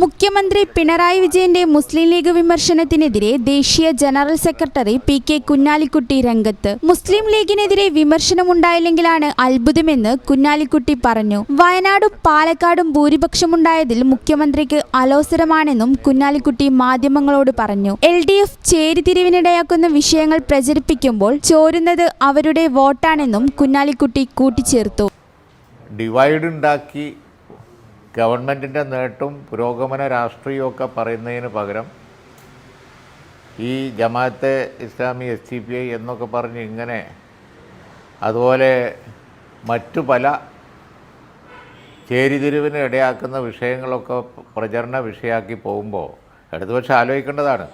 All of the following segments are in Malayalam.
മുഖ്യമന്ത്രി പിണറായി വിജയന്റെ മുസ്ലിം ലീഗ് വിമർശനത്തിനെതിരെ ദേശീയ general secretary P K Kunhalikutty രംഗത്ത്. മുസ്ലിം ലീഗിനെതിരെ വിമർശനമുണ്ടായില്ലെങ്കിലാണ് അത്ഭുതമെന്ന് കുഞ്ഞാലിക്കുട്ടി പറഞ്ഞു. വയനാടും പാലക്കാടും ഭൂരിപക്ഷമുണ്ടായതിൽ മുഖ്യമന്ത്രിക്ക് അലോസരമാണെന്നും കുഞ്ഞാലിക്കുട്ടി മാധ്യമങ്ങളോട് പറഞ്ഞു. എൽ ഡി എഫ് ചേരിതിരിവിനിടയാക്കുന്ന വിഷയങ്ങൾ പ്രചരിപ്പിക്കുമ്പോൾ ചോരുന്നത് അവരുടെ വോട്ടാണെന്നും കുഞ്ഞാലിക്കുട്ടി കൂട്ടിച്ചേർത്തു. ഡിവൈഡ് ഉണ്ടാക്കി ഗവൺമെന്റിന്റെ നേട്ടും പുരോഗമന രാഷ്ട്രീയമൊക്കെ പറയുന്നതിന് പകരം ഈ Jamaate Islami S D P I എന്നൊക്കെ പറഞ്ഞ് ഇങ്ങനെ അതുപോലെ മറ്റു പല ചേരിതിരിവിന് ഇടയാക്കുന്ന വിഷയങ്ങളൊക്കെ പ്രചരണ വിഷയമാക്കി പോകുമ്പോൾ ഇടതുപക്ഷം ആലോചിക്കേണ്ടതാണ്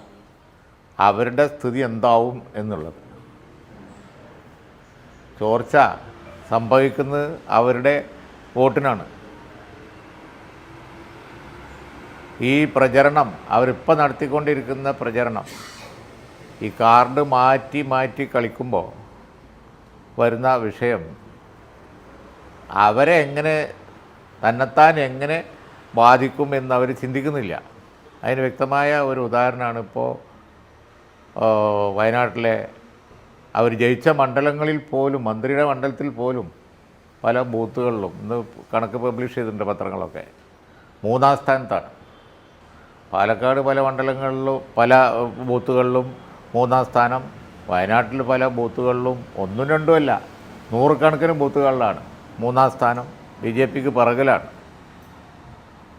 അവരുടെ സ്ഥിതി എന്താവും എന്നുള്ളത്. ചോർച്ച സംഭവിക്കുന്നത് അവരുടെ വോട്ടിനാണ്. ഈ പ്രചരണം അവരിപ്പോൾ നടത്തിക്കൊണ്ടിരിക്കുന്ന പ്രചരണം ഈ കാർഡ് മാറ്റി മാറ്റി കളിക്കുമ്പോൾ വരുന്ന വിഷയം അവരെ എങ്ങനെ തന്നെത്താൻ എങ്ങനെ ബാധിക്കും എന്ന് അവർ ചിന്തിക്കുന്നില്ല. അതിന് വ്യക്തമായ ഒരു ഉദാഹരണമാണ് ഇപ്പോൾ വയനാട്ടിലെ അവർ ജയിച്ച മണ്ഡലങ്ങളിൽ പോലും മന്ത്രിയുടെ മണ്ഡലത്തിൽ പോലും പല ബൂത്തുകളിലും ഇന്ന് കണക്ക് പബ്ലിഷ് ചെയ്തിട്ടുണ്ട് പത്രങ്ങളൊക്കെ മൂന്നാം സ്ഥാനത്താണ്. പാലക്കാട് പല മണ്ഡലങ്ങളിലും പല ബൂത്തുകളിലും മൂന്നാം സ്ഥാനം. വയനാട്ടിൽ പല ബൂത്തുകളിലും ഒന്നും രണ്ടും അല്ല നൂറുകണക്കിന് ബൂത്തുകളിലാണ് മൂന്നാം സ്ഥാനം. ബി ജെ പിക്ക് പിറകിലാണ്.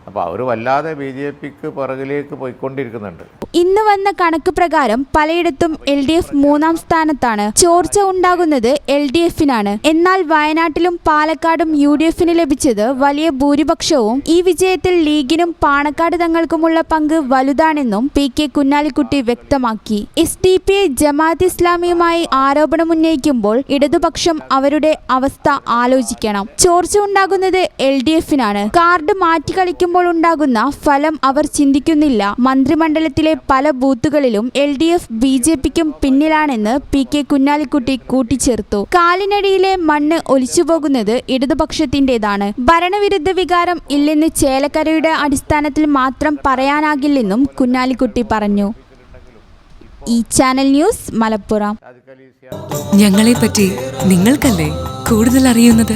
അപ്പോൾ വല്ലാതെ ബി ജെ പിക്ക് പുറകിലേക്ക് പോയിക്കൊണ്ടിരിക്കുന്നുണ്ട്. ഇന്ന് വന്ന കണക്ക് പ്രകാരം പലയിടത്തും എൽ ഡി എഫ് മൂന്നാം സ്ഥാനത്താണ്. ചോർച്ച ഉണ്ടാകുന്നത് എൽ ഡി എഫിനാണ്. എന്നാൽ വയനാട്ടിലും പാലക്കാടും യു ഡി എഫിന് ലഭിച്ചത് വലിയ ഭൂരിപക്ഷവും ഈ വിജയത്തിൽ ലീഗിനും പാണക്കാട് തങ്ങൾക്കുമുള്ള പങ്ക് വലുതാണെന്നും പി കെ കുഞ്ഞാലിക്കുട്ടി വ്യക്തമാക്കി. S D P I Jamaat ഇസ്ലാമിയുമായി ആരോപണമുന്നയിക്കുമ്പോൾ ഇടതുപക്ഷം അവരുടെ അവസ്ഥ ആലോചിക്കണം. ചോർച്ച ഉണ്ടാകുന്നത് എൽ ഡി എഫിനാണ്. കാർഡ് മാറ്റി കളിക്കുമ്പോൾ ഉണ്ടാകുന്ന ഫലം അവർ ചിന്തിക്കുന്നില്ല. മന്ത്രിമണ്ഡലത്തിലെ പല ബൂത്തുകളിലും L D F B J പിക്കും പിന്നിലാണെന്ന് പി കെ കുഞ്ഞാലിക്കുട്ടി കൂട്ടിച്ചേർത്തു. കാലിനടിയിലെ മണ്ണ് ഒലിച്ചുപോകുന്നത് ഇടതുപക്ഷത്തിന്റേതാണ് ഭരണവിരുദ്ധ വികാരം ഇല്ലെന്ന് ചേലക്കരയുടെ അടിസ്ഥാനത്തിൽ മാത്രം പറയാനാകില്ലെന്നും കുഞ്ഞാലിക്കുട്ടി പറഞ്ഞു. ഈ ചാനൽ ന്യൂസ് മലപ്പുറം. ഞങ്ങളെപ്പറ്റി നിങ്ങൾക്കല്ലേ കൂടുതൽ അറിയുന്നത്